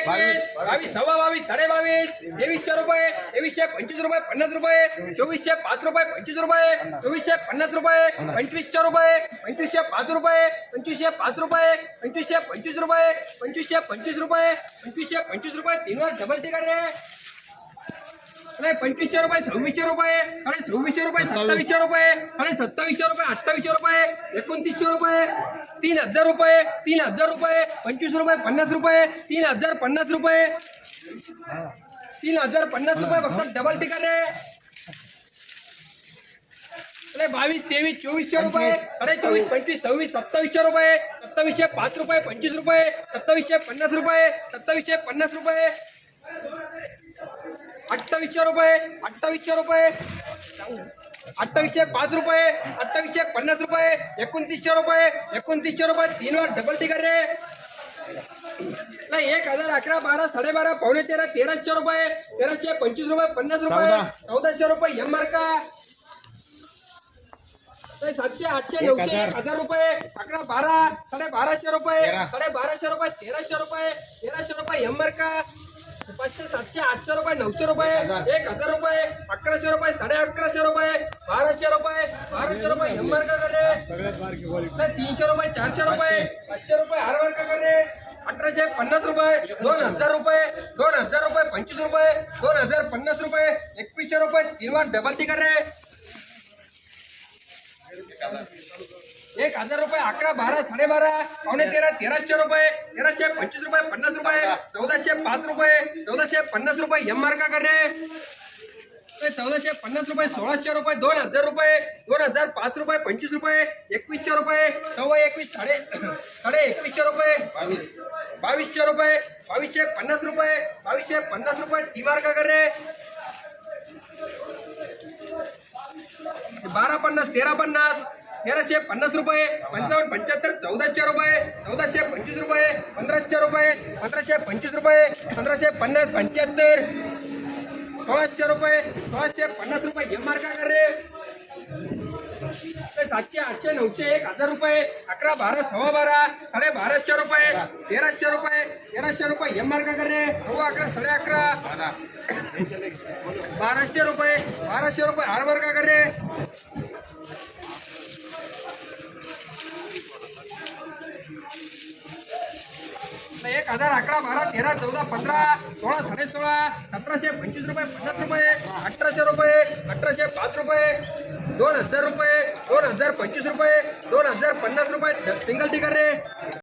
एकवीस बावीस सव्वा बावीस. साडे बावीस तेवीसशे रुपये तेवीसशे पंचवीस रुपये पन्नास रुपये चोवीसशे पाच रुपये पंचवीस रुपये चोवीसशे पन्नास रुपये पंचवीसशे रुपये पंचवीसशे पाच रुपये पंचवीसशे पाच रुपये पंचवीसशे पंचवीस रुपये पंचवीसशे पंचवीस रुपये पंचवीसशे पंचवीस रुपये तीनवर डबल टिकट रे. साडे पंचवीसशे रुपये सव्वीसशे रुपये. साडे सव्वीसशे रुपये सत्तावीसशे रुपये. साडे सत्तावीसशे रुपये अठ्ठावीसशे रुपये एकोणतीसशे रुपये. तीन हजार रुपये तीन हजार रुपये पंचवीस रुपये पन्नास रुपये तीन हजार पन्नास रुपये. तीन हजार पन्नास रुपये फक्त डबल तिकीट आहे अरे बावीस तेवीस चोवीसशे रुपये. अरे चोवीस पंचवीस सव्वीस सत्तावीसशे रुपये. सत्तावीसशे पाच रुपये पंचवीस रुपये. सत्तावीसशे पन्नास रुपये. सत्तावीसशे पन्नास रुपये. अठ्ठावीसशे रुपये अठ्ठावीसशे रुपये. अठ्ठावीसशे पाच रुपये अठ्ठावीसशे पन्नास रुपये एकोणतीसशे रुपये एकोणतीसशे रुपये तीनवर डबल तिकीट रे. नाही एक हजार अकरा बारा साडेबारा पावणे तेरा तेराशे रुपये तेराशे पंचवीस रुपये पन्नास रुपये चौदाशे रुपये एम मार्का नाही, सातशे आठशे नऊशे एक हजार रुपये अकरा बारा साडे बाराशे रुपये साडे बाराशे रुपये तेराशे रुपये तेराशे रुपये एम मार्का पाचशे सातशे आठशे नऊशे रुपये एक हजार रुपये अकराशे रुपये साडे अकराशे रुपये बाराशे रुपये बाराशे रुपये एम मार्का तीनशे रुपये चारशे रुपये पाचशे रुपये आर वर्गाकडे. अठराशे पन्नास रुपये दोन हजार रुपये दोन हजार रुपये पंचवीस रुपये दोन हजार पन्नास रुपये एकवीसशे रुपये तीन वार डबल तिकीट रे. एक हजार रुपये अकरा बारा साडेबारा पावणे तेरा तेराशे रुपये तेराशे पंचवीस रुपये पन्नास रुपये चौदाशे पाच रुपये चौदाशे पन्नास रुपये एम मार्का करे चौदाशे पन्नास रुपये सोळाशे रुपये दोन हजार रुपये दोन हजार पाच रुपये पंचवीस रुपये एकवीसशे रुपये सव्वा एकवीस साडे साडे एकवीसशे रुपये बावीसशे रुपये बावीसशे पन्नास रुपये बावीसशे पन्नास रुपये टी मार्का करे बारा पन्नास तेरा पन्नास तेराशे पन्नास रुपये पंचावन्न पंच्याहत्तर चौदाशे रुपये चौदाशे पंचवीस रुपये पंधराशे रुपये पंधराशे पंचवीस रुपये पंधराशे पन्नास पंच्याहत्तर सोळाशे रुपये सोळाशे पन्नास रुपये. एम मार्का कर रे? ते सातशे आठशे नऊशे एक हजार रुपये अकरा बारा सव्वा बारा साडे बाराशे रुपये तेराशे रुपये तेराशे रुपये. एम मार्का कर रे? सव्वा अकरा साडे अकरा. बाराशे रुपये बाराशे रुपये. आर मार्का कर एक हजार अकरा बारा तेरा चौदा पंधरा सोळा साडे सोळा सतराशे पंचवीस रुपये पन्नास रुपये अठराशे रुपये अठराशे पाच रुपये दोन हजार रुपये दोन हजार पंचवीस रुपये दोन हजार पन्नास रुपये सिंगल टिकर रे.